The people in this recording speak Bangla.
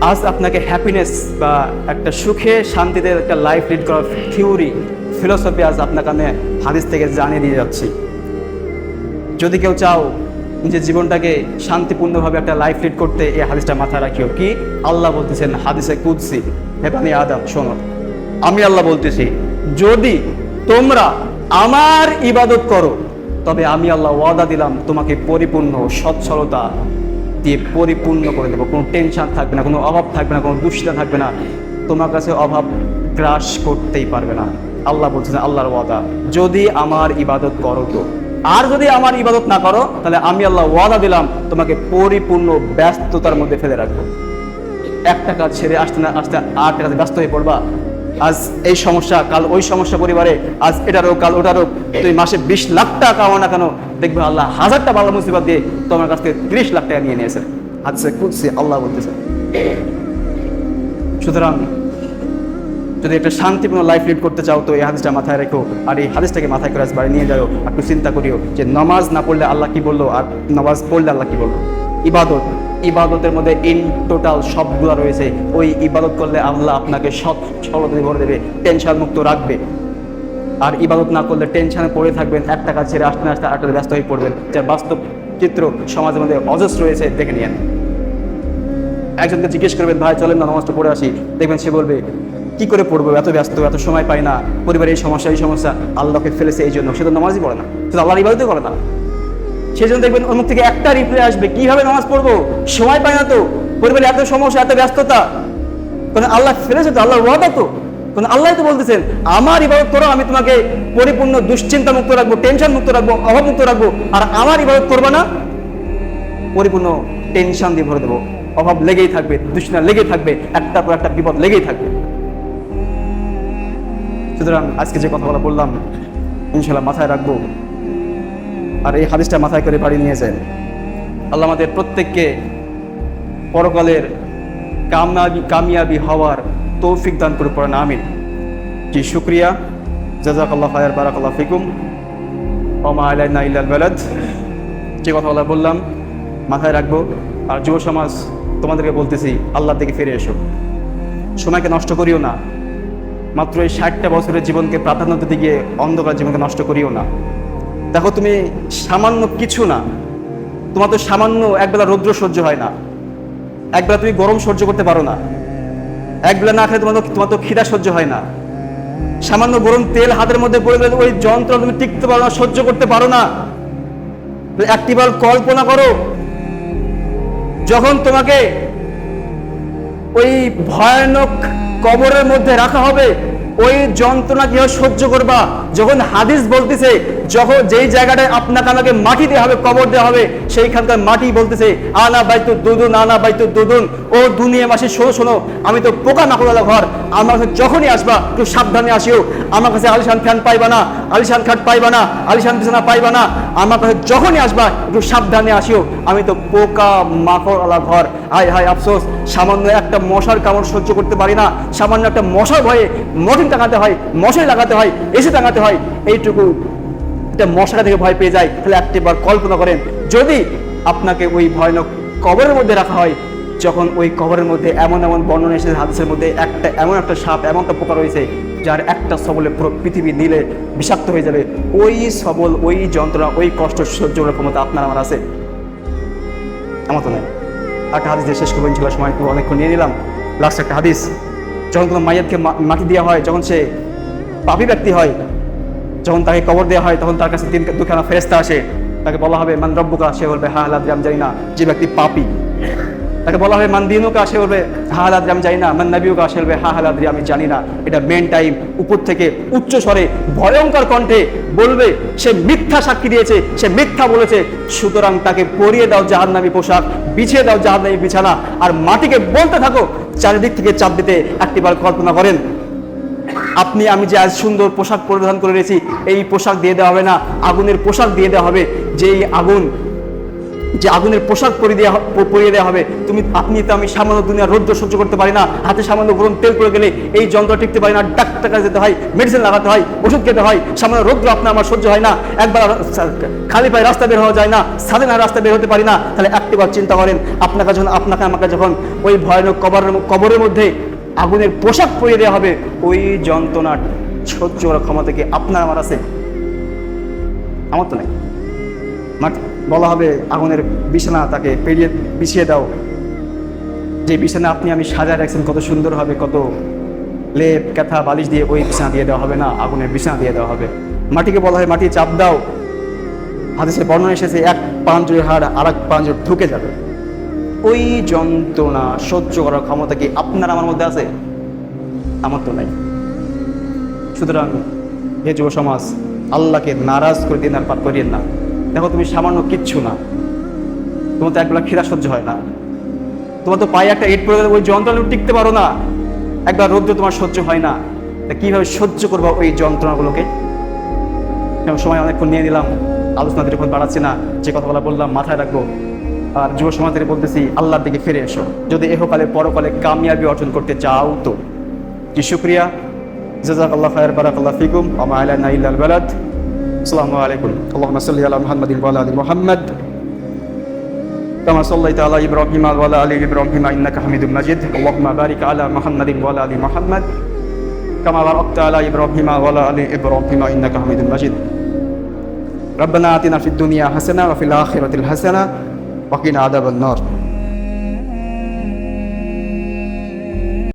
আজ আপনাকে হ্যাপিনেস বা একটা সুখে, শান্তিতে একটা লাইফ লিড করার থিওরি ফিলোসফি আজ আপনাকে আমি হাদিস থেকে জানিয়ে দিয়ে যাচ্ছি। যদি কেউ চাও নিজের জীবনটাকে শান্তিপূর্ণভাবে একটা লাইফ লিড করতে, এই হাদিসটা মাথায় রাখিও। কি? আল্লাহ বলতেছেন হাদিসে কুদসি হেপানি আদম, শোনো। আমি আল্লাহ বলতেছি, যদি তোমরা আমার ইবাদত করো, তবে আমি আল্লাহ ওয়াদা দিলাম, তোমাকে পরিপূর্ণ সচ্ছলতা দিয়ে পরিপূর্ণ করে দেবো। কোনো টেনশন থাকবে না, কোনো অভাব থাকবে না, কোনো দুশ্চিন্তা থাকবে না। তোমার কাছে অভাব গ্রাস করতেই পারবে না। আল্লাহ বলছেন আল্লাহর ওয়াদা। যদি আমার ইবাদত করো তো। আর যদি আমার ইবাদত না করো, তাহলে আমি আল্লাহ ওয়াদা দিলাম, তোমাকে পরিপূর্ণ ব্যস্ততার মধ্যে ফেলে রাখব। একটা কাজ ছেড়ে আসতে না, আসতে আরেকটা কাজে ব্যস্ত হয়ে পড়বা। আজ এই সমস্যা কাল ওই সমস্যা পরিবারে আজ এটারও কাল ওটারও তুই মাসে বিশ লাখ টাকা কামাও না কেন? দেখবে আল্লাহ হাজারটা ভালো মুসিবত দিয়ে তোমার কাছ থেকে ত্রিশ লাখ টাকা নিয়ে নিয়েছে। হাজসে কুদসি আল্লাহ বলতেছে? সুতরাং যদি একটা শান্তিপূর্ণ লাইফ লিড করতে চাও তো এই হাদিসটা মাথায় রেখো। আর এই হাদিসটাকে মাথায় করে আজ বাড়ি নিয়ে যাও। একটু চিন্তা করিও যে নামাজ না পড়লে আল্লাহ কি বলল? আর নামাজ পড়লে আল্লাহ কি বলল? ইবাদত। ইবাদতের মধ্যে ইন টোটাল সবগুলো রয়েছে। ওই ইবাদত করলে আল্লাহ আপনাকে সৎ সরলতা ভরে দেবে টেনশন মুক্ত রাখবে। আর ইবাদত না করলে টেনশনে পড়ে থাকবেন একটা কাজ ছেড়ে আসতে আসতে আরেকটা ব্যস্ত হয়ে পড়বেন। যার বাস্তব চিত্র সমাজের মধ্যে অজস্র রয়েছে, দেখে নিয়েন। একজনকে জিজ্ঞেস করবেন, ভাই, চলেন না, নামাজটা পড়ে আসি। দেখবেন সে বলবে, কি করে পড়ব? এত ব্যস্ত, এত সময় পাই না। পরিবারের এই সমস্যা এই সমস্যা। আল্লাহকে ফেলেছে এই জন্য। সে তো নামাজই পড়ে না। সে তো আল্লাহর ইবাদতই করে না। সেই জন্য দেখবেন মুখ থেকে একটা রিপ্লাই আসবে। কীভাবে নামাজ পড়ব? সময় পাই না তো। পরিবারে এত সমস্যা, এত ব্যস্ততা। কারণ আল্লাহ ফেলেছে তো, আল্লাহর ওয়াদা তো। কারণ আল্লাহ তো বলতেছেন, আমার ইবাদত করো, আমি তোমাকে পরিপূর্ণ দুশ্চিন্তা মুক্ত রাখব টেনশন মুক্ত রাখব, অভাব মুক্ত রাখব। আর আমার ইবাদত করবে না? পরিপূর্ণ টেনশন দিয়ে ভরে দেবো। অভাব লেগেই থাকবে, দুশ্চিন্তা লেগেই থাকবে, একটার পর একটা বিপদ লেগেই থাকবে। সুতরাং আজকে যে কথা বলা বললাম, ইনশাল্লাহ মাথায় রাখব। আর এই হাদিসটা মাথায় করে বাড়ি নিয়ে যায় আল্লাহ আমাদের প্রত্যেককে পরকালের কামিয়াবি কামিয়াবি হওয়ার তৌফিক দান করে পড়েন, আমিন। জি, শুক্রিয়া। জাজাকাল্লাহ ফায়ার বারাকাল্লাহ ফিকুম। ওমা আলাইনা ইল্লাল বালাদ যে কথাগুলো বললাম, মাথায় রাখব। আর যুব সমাজ, তোমাদেরকে বলতেছি, আল্লাহর দিকে ফিরে এসো। সময়কে নষ্ট করিও না। মাত্র এই ষাটটা বছরের জীবনকে প্রাধান্য দিতে গিয়ে অন্ধকার জীবনকে নষ্ট করিও না। দেখো তুমি সামান্য কিছু না। তোমার তো সামান্য একবেলা রৌদ্র সহ্য হয় না। একবেলা তুমি গরম সহ্য করতে পারো না। একবেলা না খেলে তোমার তোমার তো খিদা সহ্য হয় না। সামান্য গরম তেল হাতের মধ্যে পড়ে গেলে ওই যন্ত্র তুমি টিকতে পারো না, সহ্য করতে পারো না। একটি একটিবার কল্পনা করো, যখন তোমাকে ওই ভয়ানক কবরের মধ্যে রাখা হবে, ওই যন্ত্রণা কীভাবে সহ্য করবা? যখন হাদিস বলতেছে যখন যেই জায়গাটায় আপনাকে আমাকে মাটি দেওয়া হবে, কবর দেওয়া হবে, সেইখানকার মাটি বলতেছে, আনা বাইতু দুদুন, আনা বাইতু দুদুন। ও দুনিয়া মাসে, শোনো শোনো, আমি তো পোকা নাকলালা ঘর। আমার কাছে যখনই আসবা, একটু সাবধানে আসিও। আমার কাছে আলিশান ফ্যান পাইবা না, আলিশান খাট পাইবা না, আলিশান বিছানা পাইবা না। আমার কাছে যখনই আসবা, একটু সাবধানে আসিও। আমি তো পোকা মাকড় ঘর। হায় হায়, আফসোস। সামান্য একটা মশার কামড় সহ্য করতে পারি না। সামান্য একটা মশার ভয়ে মটিন টাঙাতে হয় মশাই লাগাতে হয়, এসে টাঙাতে হয়। এইটুকু একটা মশাটা থেকে ভয় পেয়ে যায়, তাহলে একটিবার কল্পনা করেন, যদি আপনাকে ওই ভয়ানক কবরের মধ্যে রাখা হয়, যখন ওই কবরের মধ্যে এমন এমন বর্ণনা এসেছে হাদিসের মধ্যে, একটা এমন একটা সাপ, এমন একটা পোকা রয়েছে, যার একটা সবলে পুরো পৃথিবী নিলে বিষাক্ত হয়ে যাবে। ওই সবল, ওই যন্ত্রণা, ওই কষ্ট সহ্য করার ক্ষমতা আপনার আমার আছে। আমার তো নাই। একটা হাদিস দিয়ে শেষ করব ইনশাল্লাহ সময় একটু অনেকক্ষণ নিয়ে নিলাম। লাস্ট একটা হাদিস, যখন কোনো মাইয়াতকে মাটি দেওয়া হয়, যখন সে পাপি ব্যক্তি হয় যখন তাকে কবর দেওয়া হয়, তখন তার কাছে তিন, দুখানা ফেরেস্তা আসে। তাকে বলা হবে, মান রব্বুকা? সে বলবে, হা হালাদ আমি জানি না, যে ব্যক্তি পাপি। তাকে বলা হবে, মান দিনুকা? সে বলবে, হা হালাদ আমি জানি না। মান নবীকা সে বলবে, হা হালাদ আমি জানি না। এটা মেন টাইম উপর থেকে উচ্চ স্বরে, ভয়ঙ্কর কণ্ঠে বলবে, সে মিথ্যা সাক্ষী দিয়েছে, সে মিথ্যা বলেছে। সুতরাং তাকে পরিয়ে দাও জাহান্নামী পোশাক, বিছিয়ে দাও জাহান্নামী বিছানা, আর মাটিকে বলতে থাকো, চারিদিক থেকে চাপ দিতে একটিবার কল্পনা করেন। আপনি, আমি যে আজ সুন্দর পোশাক পরিধান করে রয়েছি, এই পোশাক দিয়ে দেওয়া হবে না। আগুনের পোশাক দিয়ে দেওয়া হবে। যেই আগুন, যে আগুনের পোশাক পরিয়ে দেওয়া পরিয়ে দেওয়া হবে, তুমি, আপনি তো আমি সামান্য দুনিয়ার রৌদ্র সহ্য করতে পারি না। হাতে সামান্য গরম তেল পড়ে গেলে এই যন্ত্র টিকতে পারি না। ডাক্তার কাছে যেতে হয় মেডিসিন লাগাতে হয়, ওষুধ খেতে হয়। সামান্য রৌদ্র আপনার আমার সহ্য হয় না। একবার খালি পায়ে রাস্তা বের হওয়া যায় না। সাদে না রাস্তা বের হতে পারি না। তাহলে একটিবার চিন্তা করেন, আপনাকে যখন, আপনাকে আমাকে যখন ওই ভয়ানক কবরের কবরের মধ্যে আগুনের পোশাক পরিয়ে দেওয়া হবে। ওই যন্ত্রণার সহ্য করার ক্ষমতা কি আপনার আমার আছে? আমার তো নেই। বলা হবে আগুনের বিছানা তাকে পেরিয়ে বিছিয়ে দাও। যে বিছানা আপনি আমি সাজায় রাখছেন, কত সুন্দর হবে, কত লেপ, কাঁথা, বালিশ দিয়ে ওই বিছানা দিয়ে দেওয়া হবে না, আগুনের বিছানা দিয়ে দেওয়া হবে। মাটিকে বলা হয় মাটি চাপ দাও। হাদিসে বর্ণনা এসেছে, এক পাঞ্জরের হাড় আর এক পাঞ্জর ঢুকে যাবে। ওই যন্ত্রণা সহ্য করার ক্ষমতা কি আপনার আমার মধ্যে আছে? আমার তো নাই। সুতরাং হে যুব সমাজ, আল্লাহকে নারাজ করে দিন আর পাপ করিয়েন না। দেখো, তুমি সামান্য কিচ্ছু না। তোমার তো একবেলা খিদা সহ্য হয় না। তোমার তো পায়ে একটা ইট পড়ে ওই যন্ত্রণা টিকতে পারো না। একবার রোদ্র তোমার সহ্য হয় না। তা কীভাবে সহ্য করব ওই যন্ত্রণাগুলোকে? সময় অনেকক্ষণ নিয়ে নিলাম। আলোচনা যখন বাড়াচ্ছি না। যে কথাগুলো বললাম মাথায় রাখব। আর যুব সমাজের বলতেছি আল্লাহর দিকে ফিরে এসো যদি এহকালে পরকালে কামিয়াবি অর্জন করতে চাও তো জি শুক্রিয়া জাজাক আল্লাহ খায়ের বারাক আল্লাহ ফিকুম আমা আলাইনা ইল্লাল বালাদ আসসালামু আলাইকুম আল্লাহুম্মা সাল্লি আলা মুহাম্মাদিন ওয়া আলা আলি মুহাম্মাদ كما صليت على ابراهيم وعلى ال ابراهيم انك حميد مجيد اللهم بارك على محمد وعلى ال محمد كما باركت على ابراهيم وعلى ال ابراهيم انك حميد مجيد ربنا آتنا في الدنيا حسنه وفي الاخره حسنه ওকিনা আদাব নর।